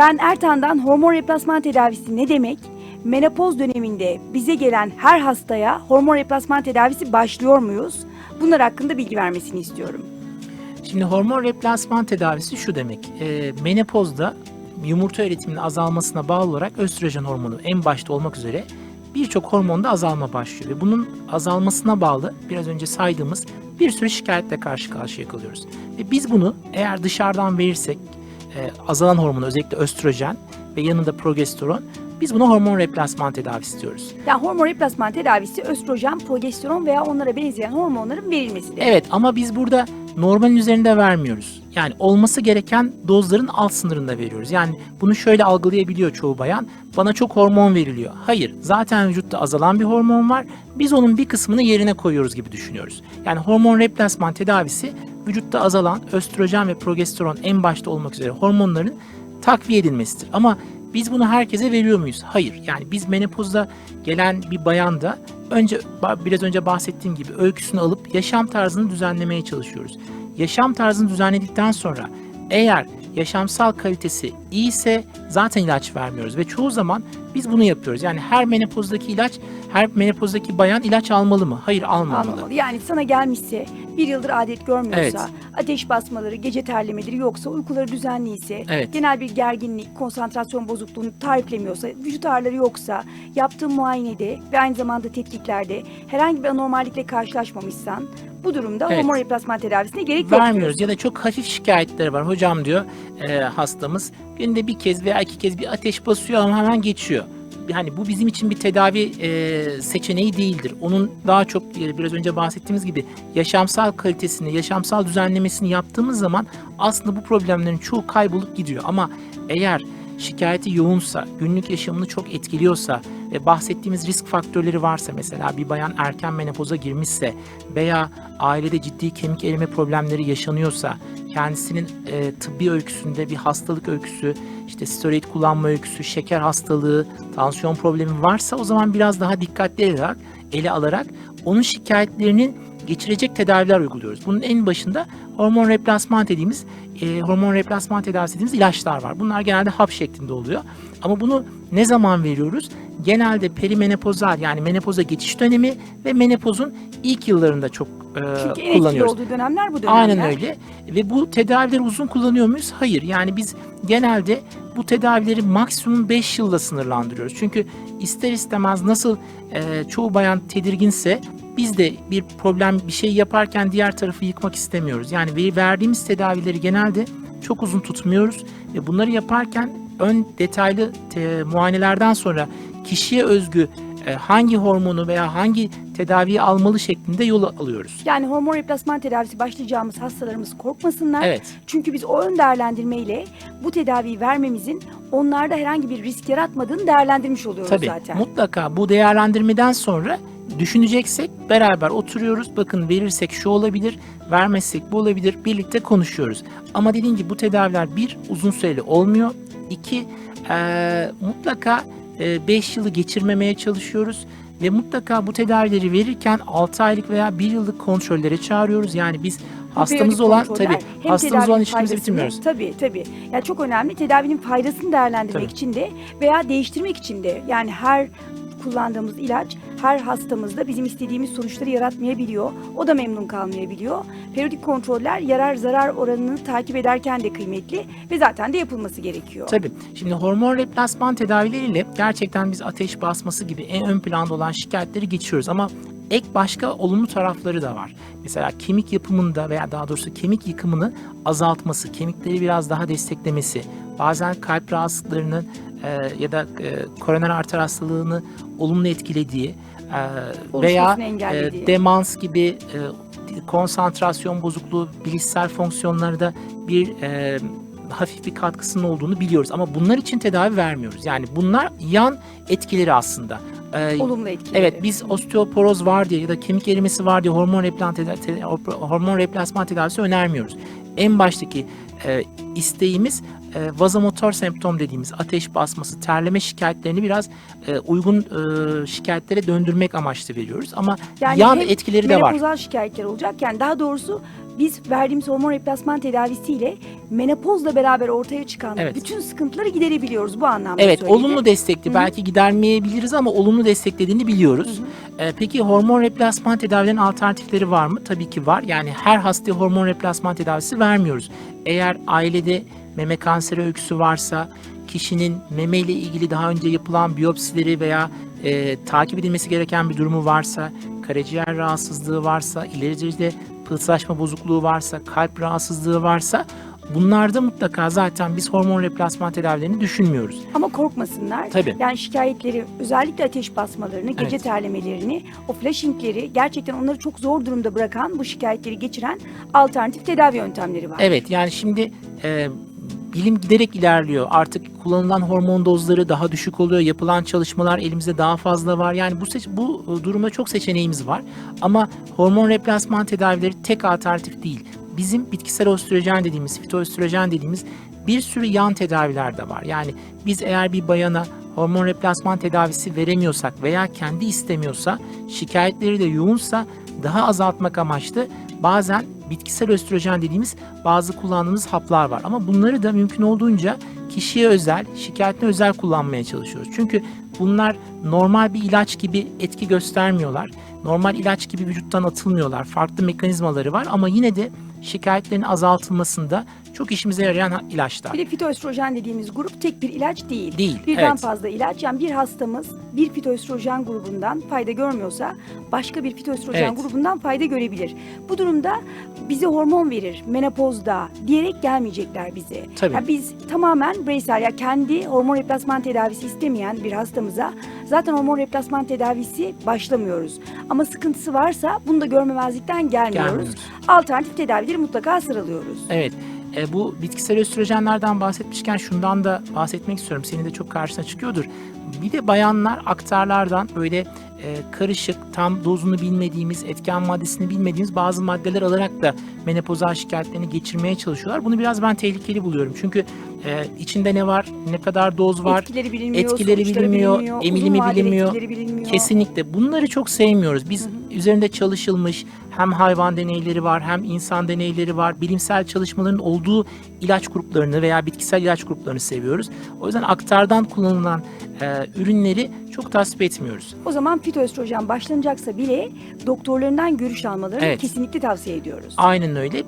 Ben Ertan'dan hormon replasman tedavisi ne demek? Menopoz döneminde bize gelen her hastaya hormon replasman tedavisi başlıyor muyuz? Bunlar hakkında bilgi vermesini istiyorum. Şimdi hormon replasman tedavisi şu demek. E, menopozda yumurta üretiminin azalmasına bağlı olarak östrojen hormonu en başta olmak üzere birçok hormonda azalma başlıyor. Ve bunun azalmasına bağlı biraz önce saydığımız bir sürü şikayetle karşı karşıya kalıyoruz. Ve biz bunu eğer dışarıdan verirsek e, azalan hormonu özellikle östrojen ve yanında progesteron biz buna hormon replasman tedavisi diyoruz. Yani hormon replasman tedavisi östrojen, progesteron veya onlara benzeyen hormonların verilmesi demek. Evet ama biz burada normalin üzerinde vermiyoruz. Yani olması gereken dozların alt sınırında veriyoruz. Yani bunu şöyle algılayabiliyor çoğu bayan. Bana çok hormon veriliyor. Hayır, zaten vücutta azalan bir hormon var. Biz onun bir kısmını yerine koyuyoruz gibi düşünüyoruz. Yani hormon replasman tedavisi vücutta azalan östrojen ve progesteron en başta olmak üzere hormonların takviye edilmesidir. Ama biz bunu herkese veriyor muyuz? Hayır. Yani biz menopozda gelen bir bayanda önce biraz önce bahsettiğim gibi öyküsünü alıp yaşam tarzını düzenlemeye çalışıyoruz. Yaşam tarzını düzenledikten sonra eğer yaşamsal kalitesi iyiyse zaten ilaç vermiyoruz ve çoğu zaman biz bunu yapıyoruz. Yani her menopozdaki ilaç, her menopozdaki bayan ilaç almalı mı? Hayır almamalı. Almamalı. Yani sana gelmişse bir yıldır adet görmüyorsa, Evet. ateş basmaları, gece terlemeleri yoksa, uykuları düzenliyse, Evet. genel bir gerginlik, konsantrasyon bozukluğunu tariflemiyorsa, vücut ağrıları yoksa, yaptığın muayenede ve aynı zamanda tetkiklerde herhangi bir anormallikle karşılaşmamışsan bu durumda Evet. hormon replasman tedavisine gerek yok Vermiyoruz ya da çok hafif şikayetleri var. Hocam diyor e, hastamız günde bir kez veya iki kez bir ateş basıyor ama hemen geçiyor. Yani bu bizim için bir tedavi e, seçeneği değildir. Onun daha çok biraz önce bahsettiğimiz gibi yaşamsal kalitesini, yaşamsal düzenlemesini yaptığımız zaman aslında bu problemlerin çoğu kaybolup gidiyor. Ama eğer şikayeti yoğunsa, günlük yaşamını çok etkiliyorsa ve bahsettiğimiz risk faktörleri varsa mesela bir bayan erken menopoza girmişse veya ailede ciddi kemik erime problemleri yaşanıyorsa, kendisinin e, tıbbi öyküsünde bir hastalık öyküsü, işte steroid kullanma öyküsü, şeker hastalığı, tansiyon problemi varsa o zaman biraz daha dikkatli alarak, ele alarak onun şikayetlerinin geçirecek tedaviler uyguluyoruz. Bunun en başında hormon replasman dediğimiz, e, hormon replasman tedavisi dediğimiz ilaçlar var. Bunlar genelde hap şeklinde oluyor. Ama bunu ne zaman veriyoruz? Genelde perimenopozal yani menopoza geçiş dönemi ve menopozun ilk yıllarında çok e, Çünkü en etkili kullanıyoruz. olduğu dönemler bu dönemler. Aynen öyle. Ve bu tedavileri uzun kullanıyor muyuz? Hayır. Yani biz genelde bu tedavileri maksimum 5 yılla sınırlandırıyoruz. Çünkü ister istemez nasıl e, çoğu bayan tedirginse biz de bir problem bir şey yaparken diğer tarafı yıkmak istemiyoruz. Yani ve- verdiğimiz tedavileri genelde çok uzun tutmuyoruz ve bunları yaparken ön detaylı te- muayenelerden sonra kişiye özgü e, hangi hormonu veya hangi tedaviyi almalı şeklinde yol alıyoruz. Yani hormon replasman tedavisi başlayacağımız hastalarımız korkmasınlar. Evet. Çünkü biz o ön değerlendirmeyle bu tedaviyi vermemizin onlarda herhangi bir risk yaratmadığını değerlendirmiş oluyoruz Tabii zaten. mutlaka bu değerlendirmeden sonra düşüneceksek beraber oturuyoruz. Bakın verirsek şu olabilir, vermezsek bu olabilir. Birlikte konuşuyoruz. Ama dediğim gibi bu tedaviler bir uzun süreli olmuyor. İki eee, mutlaka 5 yılı geçirmemeye çalışıyoruz. Ve mutlaka bu tedavileri verirken 6 aylık veya 1 yıllık kontrollere çağırıyoruz. Yani biz hastamız olan hem hastamız olan faydasını- bitirmiyoruz. Tabii tabii. Yani çok önemli tedavinin faydasını değerlendirmek Tabii. için de veya değiştirmek için de yani her kullandığımız ilaç her hastamızda bizim istediğimiz sonuçları yaratmayabiliyor. O da memnun kalmayabiliyor. Periyodik kontroller yarar zarar oranını takip ederken de kıymetli ve zaten de yapılması gerekiyor. Tabii. Şimdi hormon replasman tedavileriyle gerçekten biz ateş basması gibi en ön planda olan şikayetleri geçiyoruz ama ek başka olumlu tarafları da var. Mesela kemik yapımında veya daha doğrusu kemik yıkımını azaltması, kemikleri biraz daha desteklemesi, bazen kalp rahatsızlıklarının e, ya da e, koroner arter hastalığını olumlu etkilediği e, veya e, demans gibi e, konsantrasyon bozukluğu, bilişsel fonksiyonlarda bir e, hafif bir katkısının olduğunu biliyoruz. Ama bunlar için tedavi vermiyoruz. Yani bunlar yan etkileri aslında. E, Olumlu etkileri. Evet biz osteoporoz var diye ya da kemik erimesi var diye hormon replan teda- te- hormon replasman tedavisi önermiyoruz. En baştaki e, isteğimiz e, vazomotor semptom dediğimiz ateş basması, terleme şikayetlerini biraz e, uygun e, şikayetlere döndürmek amaçlı veriyoruz. Ama yan hem etkileri de var. menopozal şikayetler olacak. Yani daha doğrusu biz verdiğimiz hormon replasman tedavisiyle menopozla beraber ortaya çıkan Evet. bütün sıkıntıları giderebiliyoruz bu anlamda Evet, söyledim. olumlu destekli. Hı hı. Belki gidermeyebiliriz ama olumlu desteklediğini biliyoruz. Ee, peki hormon replasman tedavilerinin alternatifleri var mı? Tabii ki var. Yani her hastaya hormon replasman tedavisi vermiyoruz. Eğer ailede meme kanseri öyküsü varsa, kişinin meme ile ilgili daha önce yapılan biyopsileri veya e, takip edilmesi gereken bir durumu varsa, karaciğer rahatsızlığı varsa, ileride pıhtılaşma bozukluğu varsa, kalp rahatsızlığı varsa bunlarda mutlaka zaten biz hormon replasman tedavilerini düşünmüyoruz. Ama korkmasınlar. Tabii. Yani şikayetleri özellikle ateş basmalarını, gece Evet. terlemelerini, o flashingleri gerçekten onları çok zor durumda bırakan, bu şikayetleri geçiren alternatif tedavi yöntemleri var. Evet yani şimdi e, bilim giderek ilerliyor. Artık kullanılan hormon dozları daha düşük oluyor. Yapılan çalışmalar elimizde daha fazla var. Yani bu bu e, durumda çok seçeneğimiz var. Ama hormon replasman tedavileri tek alternatif değil. Bizim bitkisel östrojen dediğimiz, fitoöstrojen dediğimiz bir sürü yan tedaviler de var. Yani biz eğer bir bayana hormon replasman tedavisi veremiyorsak veya kendi istemiyorsa, şikayetleri de yoğunsa daha azaltmak amaçlı bazen bitkisel östrojen dediğimiz bazı kullandığımız haplar var. Ama bunları da mümkün olduğunca kişiye özel, şikayetine özel kullanmaya çalışıyoruz. Çünkü bunlar normal bir ilaç gibi etki göstermiyorlar. Normal ilaç gibi vücuttan atılmıyorlar. Farklı mekanizmaları var ama yine de şikayetlerin azaltılmasında çok işimize yarayan ilaçlar. Bir de fitoöstrojen dediğimiz grup tek bir ilaç değil. Değil, Birden evet. fazla ilaç. Yani bir hastamız bir fitoöstrojen grubundan fayda görmüyorsa başka bir fitoöstrojen Evet. grubundan fayda görebilir. Bu durumda bize hormon verir menopozda diyerek gelmeyecekler bize. Tabii. Yani biz tamamen bireysel ya kendi hormon replasman tedavisi istemeyen bir hastamıza zaten hormon replasman tedavisi başlamıyoruz. Ama sıkıntısı varsa bunu da görmemezlikten gelmiyoruz. Gelmiyoruz. Alternatif tedavileri mutlaka sıralıyoruz. Evet. E, bu bitkisel östrojenlerden bahsetmişken şundan da bahsetmek istiyorum. Senin de çok karşına çıkıyordur. Bir de bayanlar aktarlardan böyle e, karışık, tam dozunu bilmediğimiz, etken maddesini bilmediğimiz bazı maddeler alarak da menopozal şikayetlerini geçirmeye çalışıyorlar. Bunu biraz ben tehlikeli buluyorum. Çünkü e, içinde ne var, ne kadar doz var, etkileri bilinmiyor, etkileri bilinmiyor, bilinmiyor, emilimi bilinmiyor. bilinmiyor. Kesinlikle. Bunları çok sevmiyoruz. Biz üzerinde çalışılmış hem hayvan deneyleri var hem insan deneyleri var. Bilimsel çalışmaların olduğu ilaç gruplarını veya bitkisel ilaç gruplarını seviyoruz. O yüzden aktardan kullanılan e, ürünleri çok tasvip etmiyoruz. O zaman fitoöstrojen başlanacaksa bile doktorlarından görüş almalarını Evet. kesinlikle tavsiye ediyoruz. Aynen öyle.